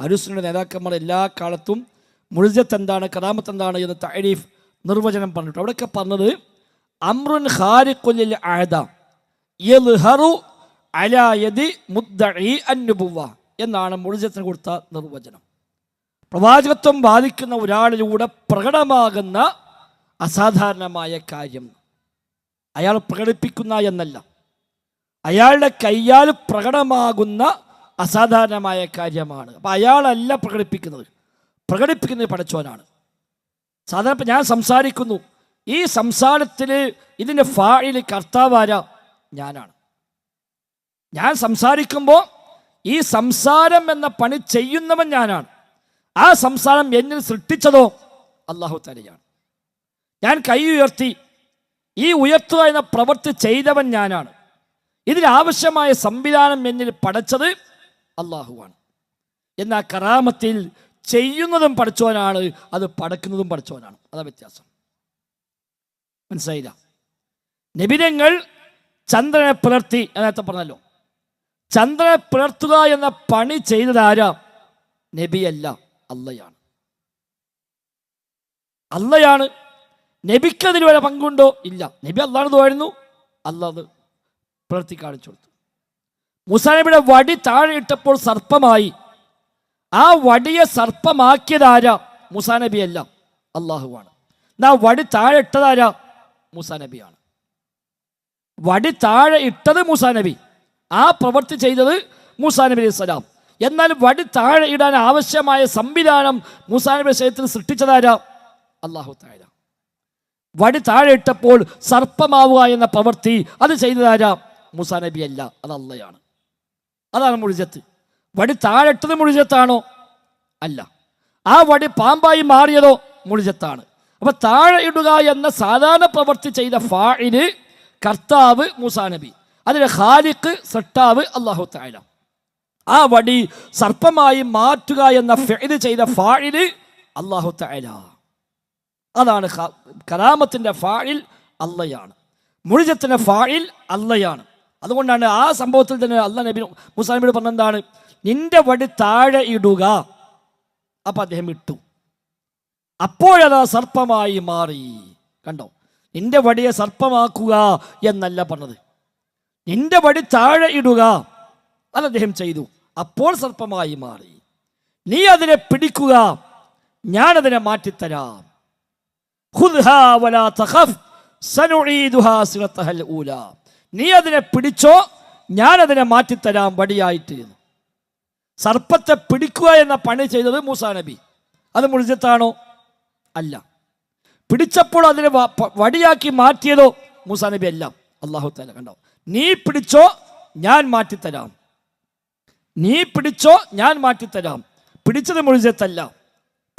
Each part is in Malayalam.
അരുസിന്റെ നേതാക്കന്മാർ എല്ലാ കാലത്തും മുഴുജത്ത് എന്താണ് കറാമത്ത് എന്താണ് എന്ന് താരീഫ് നിർവചനം പറഞ്ഞിട്ട് അവിടെയൊക്കെ പറഞ്ഞത് അമ്രുൻ ഖാരിഖുലിൽ ആദ യൽഹറു അലാ യദി മുദ്ദഇ അന്നുബുവ എന്നാണ് മുഴുജത്തിന് കൊടുത്ത നിർവചനം. പ്രവാചകത്വം ബാധിക്കുന്ന ഒരാളിലൂടെ പ്രകടമാകുന്ന അസാധാരണമായ കാര്യം. അയാൾ പ്രകടിപ്പിക്കുന്ന എന്നല്ല. അയാളുടെ കയ്യാൽ പ്രകടമാകുന്ന അസാധാരണമായ കാര്യമാണ്. അപ്പോൾ അയാളല്ല പ്രകടിപ്പിക്കുന്നത്. പ്രകടിപ്പിക്കുന്നത് പഠിച്ചവനാണ് സാധാരണ ഇപ്പം ഞാൻ സംസാരിക്കുന്നു. ഈ സംസാരത്തിൽ ഇതിന്റെ ഫാഴിൽ കർത്താവാര ഞാനാണ്. ഞാൻ സംസാരിക്കുമ്പോൾ ഈ സംസാരം എന്ന പണി ചെയ്യുന്നവൻ ഞാനാണ്. ആ സംസാരം എന്നിൽ സൃഷ്ടിച്ചതോ അള്ളാഹു തലയാണ് ഞാൻ കൈ ഉയർത്തി ഈ ഉയർത്തുക എന്ന പ്രവൃത്തി ചെയ്തവൻ ഞാനാണ്. ഇതിനാവശ്യമായ സംവിധാനം എന്നിൽ പടച്ചത് അള്ളാഹുവാണ് എന്നാൽ കറാമത്തിൽ ചെയ്യുന്നതും പഠിച്ചവനാണ് അത് പടക്കുന്നതും പഠിച്ചവനാണ്. അതാ വ്യത്യാസം. മനസ്സിലായില്ല? നിബിരങ്ങൾ ചന്ദ്രനെ പുലർത്തി നേരത്തെ പറഞ്ഞല്ലോ. ചന്ദ്രനെ പുലർത്തുക എന്ന പണി ചെയ്തത് ആരാ നബിയല്ല അല്ലയാണ് അല്ലയാണ് നബിക്ക് വരെ പങ്കുണ്ടോ? ഇല്ല. നബി അള്ളാണ് തോന്നുന്നു അല്ലാത് പുലർത്തി കാണിച്ചു കൊടുത്തു. മുസാ നബിയുടെ വടി താഴെയിട്ടപ്പോൾ സർപ്പമായി. ആ വടിയെ സർപ്പമാക്കിയതാരാ മുസാ അല്ല അള്ളാഹുവാണ് എന്നാ വടി താഴെ ഇട്ടതാരാ മുസാ നബിയാണ് വടി താഴെ ഇട്ടത് മുസാനബി. ആ പ്രവൃത്തി ചെയ്തത് മുസാനബി അലൈഹി സ്വലാം. എന്നാൽ വടി താഴെ ഇടാൻ ആവശ്യമായ സംവിധാനം മുസാനബി ശരീരത്തിൽ സൃഷ്ടിച്ചതാരാ അള്ളാഹു താര വടി താഴെ ഇട്ടപ്പോൾ സർപ്പമാവുക എന്ന പ്രവൃത്തി അത് ചെയ്തതാരാ മുസാനബി അല്ല അത് അള്ളയാണ് അതാണ് മുഴുജത്ത്. വടി താഴെട്ടത് മുഴുജത്താണോ? അല്ല. ആ വടി പാമ്പായി മാറിയതോ മുഴുജത്താണ്. അപ്പൊ താഴെ ഇടുക എന്ന സാധാരണ പ്രവർത്തി ചെയ്ത ഫായിന് കർത്താവ് മൂസാ നബി. അതിന് ഖാലിഖ് സട്ടാവ് അള്ളാഹു താല ആ വടി സർപ്പമായി മാറ്റുക എന്ന ഫെയ്ത് ചെയ്ത ഫായിൽ അള്ളാഹു താല അതാണ് കലാമത്തിന്റെ കലാമത്തിന്റെ ഫായിൽ അള്ളയാണ്. മുഴുജത്തിന്റെ ഫായിൽ അള്ളയാണ്. അതുകൊണ്ടാണ് ആ സംഭവത്തിൽ തന്നെ അല്ല നബി മുസാ നബിയോട് പറഞ്ഞെന്താണ്? നിന്റെ വടി താഴെ ഇടുക. അപ്പൊ അദ്ദേഹം ഇട്ടു. അപ്പോഴത് സർപ്പമായി മാറി. കണ്ടോ? നിന്റെ വടിയെ സർപ്പമാക്കുക എന്നല്ല പറഞ്ഞത്. നിന്റെ വടി താഴെ ഇടുക അത് അദ്ദേഹം ചെയ്തു. അപ്പോൾ സർപ്പമായി മാറി. നീ അതിനെ പിടിക്കുക. ഞാനതിനെ മാറ്റിത്തരാം. വലാ തഖഫ് നീ അതിനെ പിടിച്ചോ ഞാൻ അതിനെ മാറ്റിത്തരാം വടിയായിട്ട്. സർപ്പത്തെ പിടിക്കുക എന്ന പണി ചെയ്തത് മൂസാ നബി. അത് മുഴുജത്താണോ അല്ല. പിടിച്ചപ്പോൾ അതിനെ വടിയാക്കി മാറ്റിയതോ മൂസാ നബി അല്ല. അള്ളാഹു തല കണ്ടോ. നീ പിടിച്ചോ ഞാൻ മാറ്റിത്തരാം. നീ പിടിച്ചോ ഞാൻ മാറ്റിത്തരാം. പിടിച്ചത് മുഴുജത്തല്ല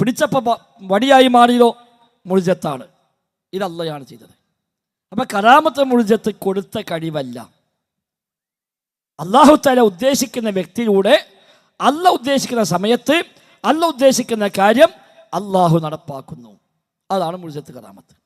പിടിച്ചപ്പോൾ വടിയായി മാറിയതോ മുഴുജത്താണ് ഇത് ചെയ്തത്. അപ്പൊ കറാമത്ത് മുഴുജത്ത് കൊടുത്ത കഴിവല്ല. അള്ളാഹു തല ഉദ്ദേശിക്കുന്ന വ്യക്തിയിലൂടെ അല്ല ഉദ്ദേശിക്കുന്ന സമയത്ത് അല്ല ഉദ്ദേശിക്കുന്ന കാര്യം അള്ളാഹു നടപ്പാക്കുന്നു. അതാണ് മുഴുജത്ത് കറാമത്ത്